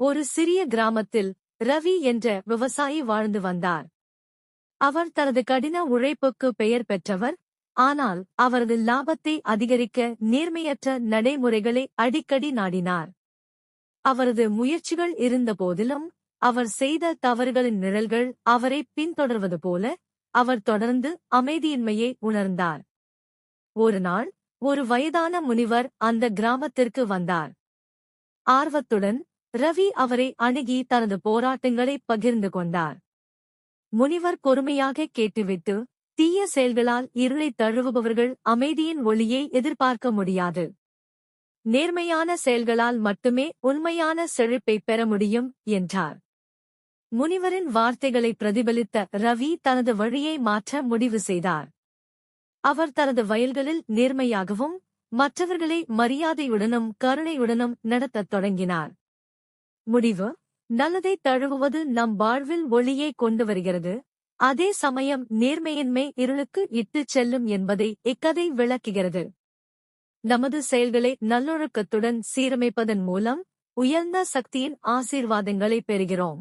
ஒரு சிறிய கிராமத்தில் ரவி என்ற விவசாயி வாழ்ந்து வந்தார். அவர் தனது கடின உழைப்புக்கு பெயர் பெற்றவர் ஆனால் அவரது லாபத்தை அதிகரிக்க நேர்மையற்ற நடைமுறைகளை அடிக்கடி நாடினார். அவரது முயற்சிகள் இருந்தபோதிலும் அவர் செய்த தவறுகளின் நிழல்கள் அவரை பின்தொடர்வது போல அவர் தொடர்ந்து அமைதியின்மையை உணர்ந்தார். ஒரு நாள் ஒரு வயதான முனிவர் அந்த கிராமத்திற்கு வந்தார். ஆர்வத்துடன் ரவி அவரை அணுகி தனது போராட்டங்களை பகிர்ந்து கொண்டார். முனிவர் பொறுமையாக கேட்டுவிட்டு தீய செயல்களால் இருளை தழுவுபவர்கள் அமைதியின் ஒளியை எதிர்பார்க்க முடியாது. நேர்மையான செயல்களால் மட்டுமே உண்மையான செழிப்பை பெற முடியும் என்றார். முனிவரின் வார்த்தைகளை பிரதிபலித்த ரவி தனது வழியை மாற்ற முடிவு செய்தார். அவர் தனது வயல்களில் நேர்மையாகவும் மற்றவர்களை மரியாதையுடனும் கருணையுடனும் நடத்தத் தொடங்கினார். முடிவு. நல்லதை தழுவுவது நம் வாழ்வில் ஒளியை கொண்டு வருகிறது. அதே சமயம் நேர்மையின்மை இருளுக்கு இட்டுச் செல்லும் என்பதை இக்கதை விளக்குகிறது. நமது செயல்களை நல்லொழுக்கத்துடன் சீரமைப்பதன் மூலம் உயர்ந்த சக்தியின் ஆசீர்வாதங்களை பெறுகிறோம்.